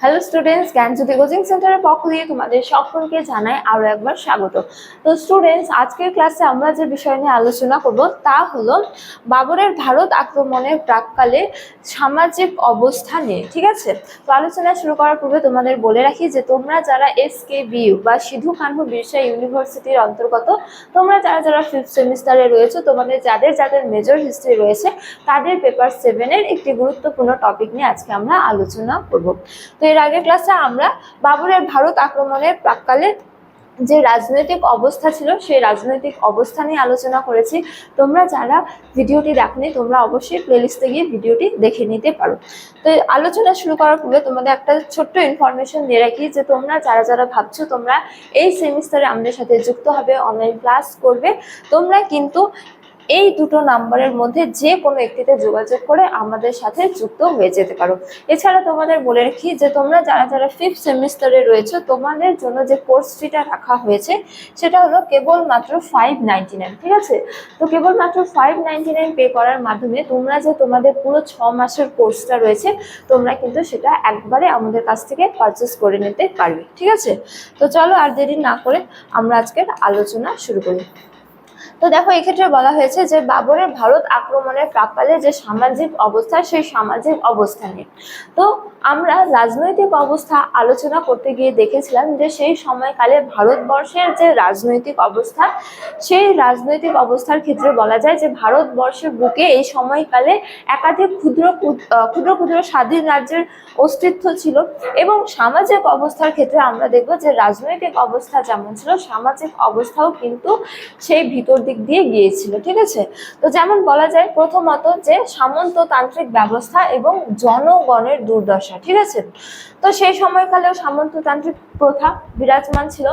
Hello students জ্ঞানজ্যোতি coaching সেন্টারের পক্ষ দিয়ে তোমাদের সকলকে জানাই আরও একবার স্বাগত। তো স্টুডেন্টস আজকের ক্লাসে আমরা যে বিষয় নিয়ে আলোচনা করব তা হলো বাবরের ভারত আক্রমণের প্রাককালে সামাজিক অবস্থা নিয়ে, ঠিক আছে? তো আলোচনা শুরু করার পূর্বে তোমাদের বলে রাখি যে তোমরা যারা এস কে বিইউ বা সিধু কানহু বিরসা ইউনিভার্সিটির অন্তর্গত, তোমরা যারা যারা ফিফথ সেমিস্টারে রয়েছে, তোমাদের যাদের যাদের মেজর হিস্ট্রি রয়েছে, তাদের পেপার সেভেনের একটি গুরুত্বপূর্ণ টপিক নিয়ে আজকে আমরা আলোচনা করব। তো এর আগের ক্লাসে আমরা বাবরের ভারত আক্রমণের প্রাককালে যে রাজনৈতিক অবস্থা ছিল, সেই রাজনৈতিক অবস্থা নিয়ে আলোচনা করেছি। তোমরা যারা ভিডিওটি দেখনি, তোমরা অবশ্যই প্লেলিস্টে গিয়ে ভিডিওটি দেখে নিতে পারো। তো আলোচনা শুরু করার পূর্বে তোমাদের একটা ছোট্ট ইনফরমেশন দিয়ে রাখি যে, তোমরা যারা যারা ভাবছ তোমরা এই সেমিস্টারে আমাদের সাথে যুক্ত হবে অনলাইন ক্লাস করবে। তোমরা কিন্তু এই দুটো নাম্বারের মধ্যে যে কোনো একটিতে যোগাযোগ করে আমাদের সাথে যুক্ত হয়ে যেতে পারো। এছাড়া তোমাদের বলে রাখি যে তোমরা যারা যারা ফিফথ সেমিস্টারে রয়েছে, তোমাদের জন্য যে কোর্স ফিটা রাখা হয়েছে, সেটা হলো কেবলমাত্র ফাইভ নাইনটি নাইন ঠিক আছে? তো কেবলমাত্র ফাইভ নাইনটি নাইন পে করার মাধ্যমে তোমরা যে তোমাদের পুরো ছ মাসের কোর্সটা রয়েছে, তোমরা কিন্তু সেটা একবারে আমাদের কাছ থেকে পারচেস করে নিতে পারবে, ঠিক আছে? তো চলো আর দেরি না করে আমরা আজকের আলোচনা শুরু করি। তো দেখো, এক্ষেত্রে বলা হয়েছে যে বাবরের ভারত আক্রমণের প্রাককালে যে সামাজিক অবস্থা, সেই সামাজিক অবস্থা নিয়ে তো আমরা রাজনৈতিক অবস্থা আলোচনা করতে গিয়ে দেখেছিলাম যে সেই সময়কালে ভারতবর্ষের যে রাজনৈতিক অবস্থা, সেই রাজনৈতিক অবস্থার ক্ষেত্রে বলা যায় যে ভারতবর্ষের বুকে এই সময়কালে একাধিক ক্ষুদ্র ক্ষুদ্র ক্ষুদ্র স্বাধীন রাজ্যের অস্তিত্ব ছিল এবং সামাজিক অবস্থার ক্ষেত্রে আমরা দেখব যে রাজনৈতিক অবস্থা যেমন ছিল, সামাজিক অবস্থাও কিন্তু সেই ভিতর দিক দিয়ে গিয়েছিল, ঠিক আছে? তো যেমন বলা যায় প্রথমত যে সামন্ততান্ত্রিক ব্যবস্থা এবং জনগণের দুর্দশা, ঠিক আছে? তো সেই সময়কালেও সামন্ততান্ত্রিক প্রথা বিরাজমান ছিল।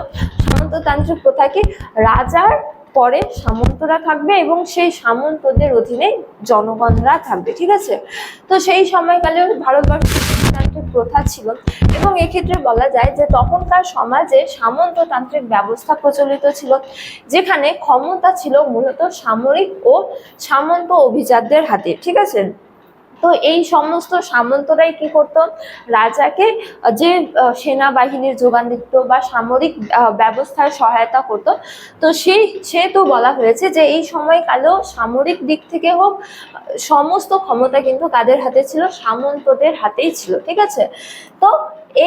সামন্ততান্ত্রিক প্রথা কি রাজার পরে সামন্তরা থাকবে এবং সেই সামন্তদের অধীনে জনগণরা থাকবে, ঠিক আছে? তো সেই সময়কালেও ভারতবর্ষে প্রথা ছিল এবং এক্ষেত্রে বলা যায় যে তখনকার সমাজে সামন্ততান্ত্রিক ব্যবস্থা প্রচলিত ছিল, যেখানে ক্ষমতা ছিল মূলত সামরিক ও সামন্ত অভিজাতদের হাতে, ঠিক আছে? তো এই সমস্ত সামন্তরাই কি করত? রাজাকে যে সেনাবাহিনীর যোগান দিত বা সামরিক ব্যবস্থার সহায়তা করত, তো সেই সেহেতু বলা হয়েছে যে এই সময়কালেও সামরিক দিক থেকে হোক, সমস্ত ক্ষমতা কিন্তু কাদের হাতে ছিল, সামন্তদের হাতেই ছিল, ঠিক আছে? তো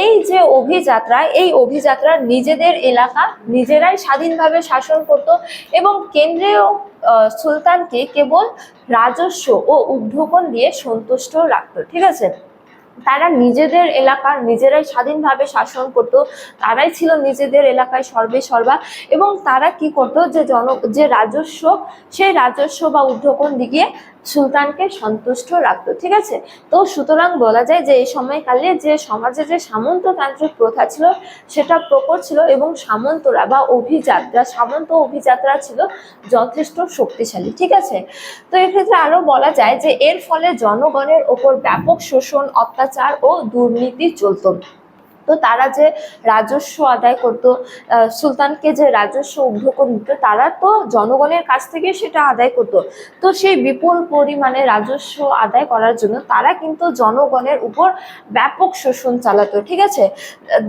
এই যে অভিযাত্রা, এই অভিযাত্রা নিজেদের এলাকা নিজেরাই স্বাধীনভাবে শাসন করত এবং কেন্দ্রীয় সুলতানকে কেবল রাজস্ব ও উদ্যোগন দিয়ে সন্তুষ্ট রাখত, ঠিক আছে? তারা নিজেদের এলাকার নিজেরাই স্বাধীনভাবে শাসন করত, তারাই ছিল নিজেদের এলাকায় সর্বে সর্বা এবং তারা কি করতো যে জন, যে রাজস্ব, সেই রাজস্ব বা উদ্যোগন দিয়ে সুলতানকে সন্তুষ্ট রাখতো ঠিক আছে? তো সুতরাং বলা যায় যে এই সময়কালে যে সমাজে যে সামন্ততান্ত্রিক প্রথা ছিল, সেটা প্রকট ছিল এবং সামন্তরা বা অভিজাতরা সামন্ত অভিযাত্রা ছিল যথেষ্ট শক্তিশালী, ঠিক আছে? তো এক্ষেত্রে আরও বলা যায় যে এর ফলে জনগণের ওপর ব্যাপক শোষণ, অত্যাচার ও দুর্নীতি চলতো। তো তারা যে রাজস্ব আদায় করতো সুলতানকে যে রাজস্ব উদ্যোগন দিত, তারা তো জনগণের কাছ থেকে সেটা আদায় করতো। তো সেই বিপুল পরিমাণে রাজস্ব আদায় করার জন্য তারা কিন্তু জনগণের উপর ব্যাপক শোষণ চালাতো, ঠিক আছে?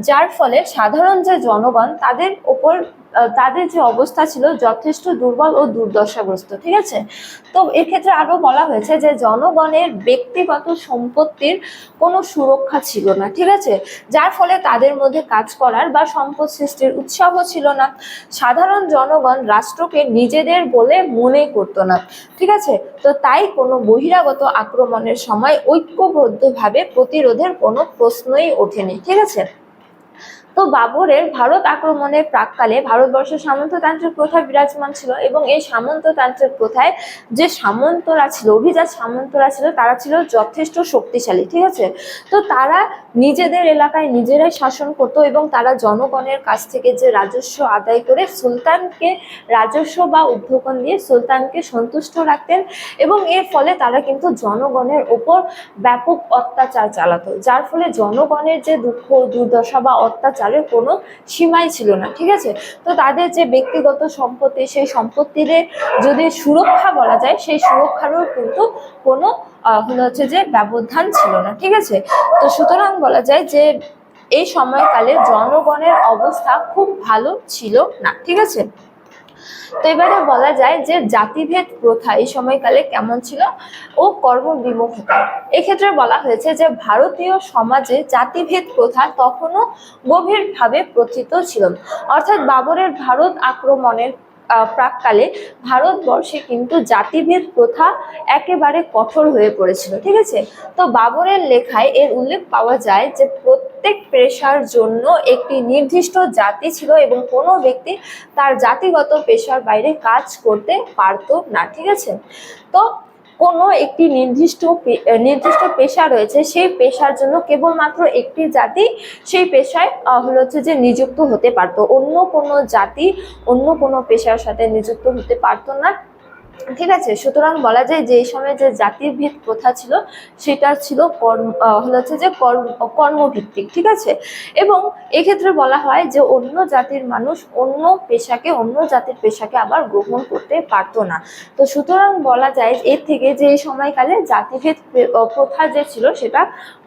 যার ফলে সাধারণ যে জনগণ, তাদের ওপর তাদের যে অবস্থা ছিল যথেষ্ট দুর্বল ও দুর্দশাগ্রস্ত, ঠিক আছে? তো এক্ষেত্রে আরও বলা হয়েছে যে জনগণের ব্যক্তিগত সম্পত্তির কোনো সুরক্ষা ছিল না, ঠিক আছে? যার ফলে তাদের মধ্যে কাজ করার বা সম্পদ সৃষ্টির উৎসাহ ছিল না। সাধারণ জনগণ রাষ্ট্রকে নিজেদের বলে মনে করতো না, ঠিক আছে? তো তাই কোনো বহিরাগত আক্রমণের সময় ঐক্যবদ্ধভাবে প্রতিরোধের কোনো প্রশ্নই ওঠেনি, ঠিক আছে? তো বাবরের ভারত আক্রমণের প্রাককালে ভারতবর্ষের সামন্ততান্ত্রিক প্রথা বিরাজমান ছিল এবং এই সামন্ততান্ত্রিক প্রথায় যে সামন্তরা ছিল, অভিজাত সামন্তরা ছিল, তারা ছিল যথেষ্ট শক্তিশালী, ঠিক আছে? তো তারা নিজেদের এলাকায় নিজেরাই শাসন করতো এবং তারা জনগণের কাছ থেকে যে রাজস্ব আদায় করে সুলতানকে রাজস্ব বা উদ্যোগন দিয়ে সুলতানকে সন্তুষ্ট রাখতেন এবং এর ফলে তারা কিন্তু জনগণের ওপর ব্যাপক অত্যাচার চালাতো, যার ফলে জনগণের যে দুঃখ, দুর্দশা বা অত্যাচারের কোনো সীমাই ছিল না, ঠিক আছে? তো তাদের যে ব্যক্তিগত সম্পত্তি, সেই সম্পত্তির যদি সুরক্ষা বলা যায়, সেই সুরক্ষারও কিন্তু কোনো হলো হচ্ছে যে ব্যবধান ছিল না, ঠিক আছে? তো সুতরাং বলা যায় যে এই সময়কালে জনগণের অবস্থা খুব ভালো ছিল না, ঠিক আছে? তো এবারে বলা যায় যে জাতিভেদ প্রথা এই সময়কালে কেমন ছিল ও কর্মবিমুখতা এক্ষেত্রে বলা হয়েছে যে ভারতীয় সমাজে জাতিভেদ প্রথা তখনও গভীরভাবে প্রথিত ছিল। অর্থাৎ বাবরের ভারত আক্রমণের প্রাককালে ভারতবর্ষে কিন্তু জাতিভেদ প্রথা একেবারে কঠোর হয়ে পড়েছিল। ঠিক আছে? তো বাবরের লেখায় এর উল্লেখ পাওয়া যায় যে প্রত্যেক পেশার জন্য একটি নির্দিষ্ট জাতি ছিল এবং কোনো ব্যক্তি তার জাতিগত পেশার বাইরে কাজ করতে পারতো না, ঠিক আছে? তো কোনো একটি নির্দিষ্ট নির্দিষ্ট পেশা রয়েছে, সেই পেশার জন্য কেবলমাত্র একটি জাতি সেই পেশায় হলো হচ্ছে যে নিযুক্ত হতে পারতো। অন্য কোনো জাতি অন্য কোনো পেশার সাথে নিযুক্ত হতে পারতো না। ঠিক আছে, সুতরাং বলা যায় যে এই সময় যে জাতির ভিত প্রথা ছিল, সেটা ছিল কর্ম হচ্ছে যে কর্ম, কর্মভিত্তিক, ঠিক আছে? এবং এক্ষেত্রে বলা হয় যে অন্য জাতির মানুষ অন্য পেশাকে, অন্য জাতির পেশাকে আবার গ্রহণ করতে পারতো না। তো সুতরাং বলা যায় এর থেকে যে সময়কালে জাতিভেদ প্রথা যে ছিল, সেটা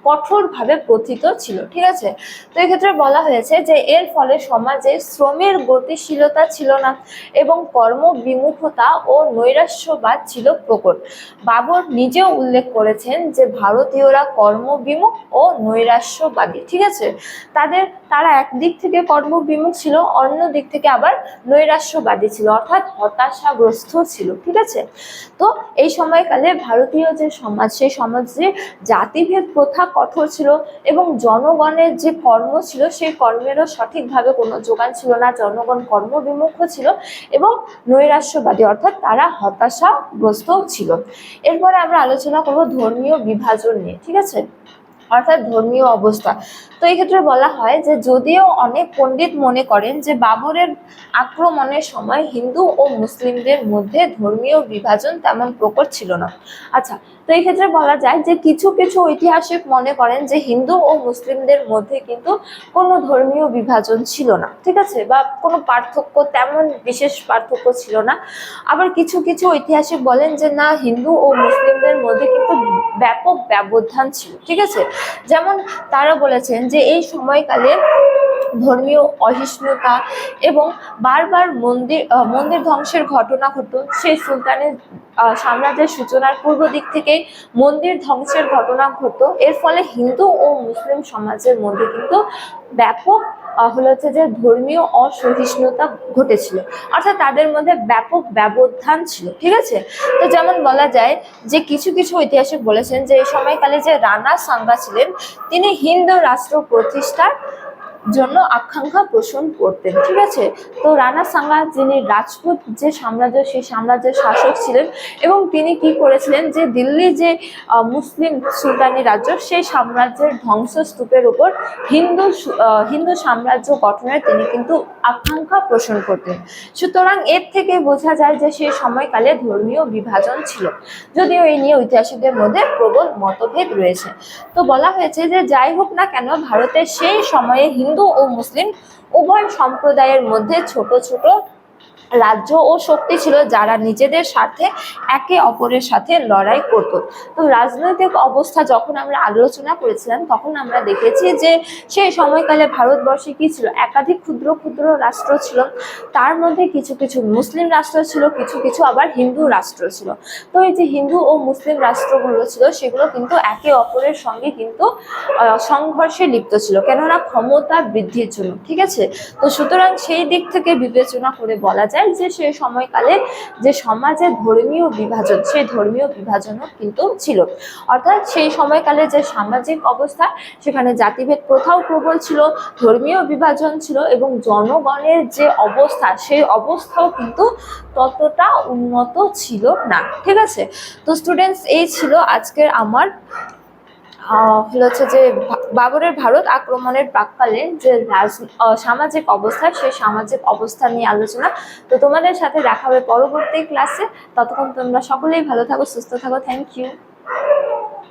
কঠোরভাবে প্রথিত ছিল, ঠিক আছে? তো এক্ষেত্রে বলা হয়েছে যে, এর ফলে সমাজে শ্রমের গতিশীলতা ছিল না এবং কর্মবিমুখতা ও নৈরাশ্যবাদ ছিল প্রকট। বাবর নিজেও উল্লেখ করেছেন যে, ভারতীয়রা কর্মবিমুখ ও নৈরাশ্যবাদী, ঠিক আছে? তাদের, তারা একদিক থেকে কর্মবিমুখ ছিল, অন্য দিক থেকে আবার নৈরাশ্যবাদী ছিল, অর্থাৎ হতাশাগ্রস্ত ছিল, ঠিক আছে? তো এই সময়কালে ভারতীয় যে সমাজ, সেই সমাজে জাতিভেদ প্রথা কঠোর ছিল এবং জনগণের যে কর্ম ছিল, সেই কর্মেরও সঠিকভাবে কোনো যোগান ছিল না। জনগণ কর্মবিমুখ ছিল এবং নৈরাশ্যবাদী, অর্থাৎ তারা হতাশাগ্রস্ত ছিল। এরপরে আমরা আলোচনা করব ধর্মীয় বিভাজন নিয়ে, ঠিক আছে? অর্থাৎ ধর্মীয় অবস্থা। তো এই ক্ষেত্রে বলা হয় যে, যদিও অনেক পণ্ডিত মনে করেন যে, বাবরের আক্রমণের সময় হিন্দু ও মুসলিমদের মধ্যে ধর্মীয় বিভাজন তেমন প্রকট ছিল না। আচ্ছা তো এই ক্ষেত্রে বলা যায় যে কিছু কিছু ঐতিহাসিক মনে করেন যে হিন্দু ও মুসলিমদের মধ্যে কিন্তু কোনো ধর্মীয় বিভাজন ছিল না, ঠিক আছে? বা কোনো পার্থক্য তেমন বিশেষ পার্থক্য ছিল না। আবার কিছু কিছু ঐতিহাসিক বলেন যে না, হিন্দু ও মুসলিমদের মধ্যে কিন্তু ব্যাপক ব্যবধান ছিল, ঠিক আছে? যেমন তারা বলেছেন যে এই সময়কালে ধর্মীয় অহিষ্ণুতা এবং বারবার মন্দির মন্দির ধ্বংসের ঘটনা ঘটতো সেই সুলতানের সাম্রাজ্যের সূচনার পূর্ব দিক থেকে মন্দির ধ্বংসের ঘটনা ঘটতো এর ফলে হিন্দু ও মুসলিম সমাজের মধ্যে কিন্তু ব্যাপক হলো হচ্ছে যে ধর্মীয় অসহিষ্ণুতা ঘটেছিল। অর্থাৎ তাদের মধ্যে ব্যাপক ব্যবধান ছিল, ঠিক আছে? তো যেমন বলা যায় যে কিছু কিছু ঐতিহাসিক বলেছেন যে এই সময়কালে যে রানা সাঙ্গা ছিলেন, তিনি হিন্দু রাষ্ট্র প্রতিষ্ঠার জন্য আকাঙ্ক্ষা পোষণ করতেন, ঠিক আছে? তো রানা সাঙ্গা যিনি রাজপুত যে সাম্রাজ্য, সেই সাম্রাজ্যের শাসক ছিলেন এবং তিনি কি করেছিলেন যে দিল্লি যে মুসলিম সুলতানি রাজ্য, সেই সাম্রাজ্যের ধ্বংসস্তূপের উপর হিন্দু হিন্দু সাম্রাজ্য গঠনের তিনি কিন্তু আকাঙ্ক্ষা পোষণ করতেন। সুতরাং এর থেকে বোঝা যায় যে সেই সময়কালে ধর্মীয় বিভাজন ছিল। যদিও এই নিয়ে ঐতিহাসিকদের মধ্যে প্রবল মতভেদ রয়েছে। তো বলা হয়েছে যে যাই হোক না কেন, ভারতের সেই সময়ে হিন্দু ও মুসলিম উভয় সম্প্রদায়ের মধ্যে ছোট ছোট রাজ্য ও শক্তি ছিল যারা নিজেদের স্বার্থে একে অপরের সাথে লড়াই করত। তো রাজনৈতিক অবস্থা যখন আমরা আলোচনা করেছিলাম, তখন আমরা দেখেছি যে সেই সময়কালে ভারতবর্ষে কি ছিল? একাধিক ক্ষুদ্র ক্ষুদ্র রাষ্ট্র ছিল। তার মধ্যে কিছু কিছু মুসলিম রাষ্ট্র ছিল, কিছু কিছু আবার হিন্দু রাষ্ট্র ছিল। তো এই যে হিন্দু ও মুসলিম রাষ্ট্রগুলো ছিল, সেগুলো কিন্তু একে অপরের সঙ্গে কিন্তু সংঘর্ষে লিপ্ত ছিল। কেননা ক্ষমতা বৃদ্ধির জন্য, ঠিক আছে? তো সুতরাং সেই দিক থেকে বিবেচনা করে বলা যায় যে সেই সময়কালে যে সমাজে ধর্মীয় বিভাজন, সেই ধর্মীয় বিভাজনও কিন্তু ছিল। অর্থাৎ সেই সময়কালে যে সামাজিক অবস্থা, সেখানে জাতিভেদ প্রথাও প্রবল ছিল, ধর্মীয় বিভাজন ছিল এবং জনগণের যে অবস্থা, সেই অবস্থাও কিন্তু ততটা উন্নত ছিল না। ঠিক আছে? তো স্টুডেন্টস এই ছিল আজকের আমার হচ্ছে যে বাবরের ভারত আক্রমণের প্রাককালে যে সামাজিক অবস্থা, সেই সামাজিক অবস্থা নিয়ে আলোচনা। তো তোমাদের সাথে দেখা হবে পরবর্তী ক্লাসে ততক্ষণ তোমরা সকলেই ভালো থাকো, সুস্থ থাকো। Thank you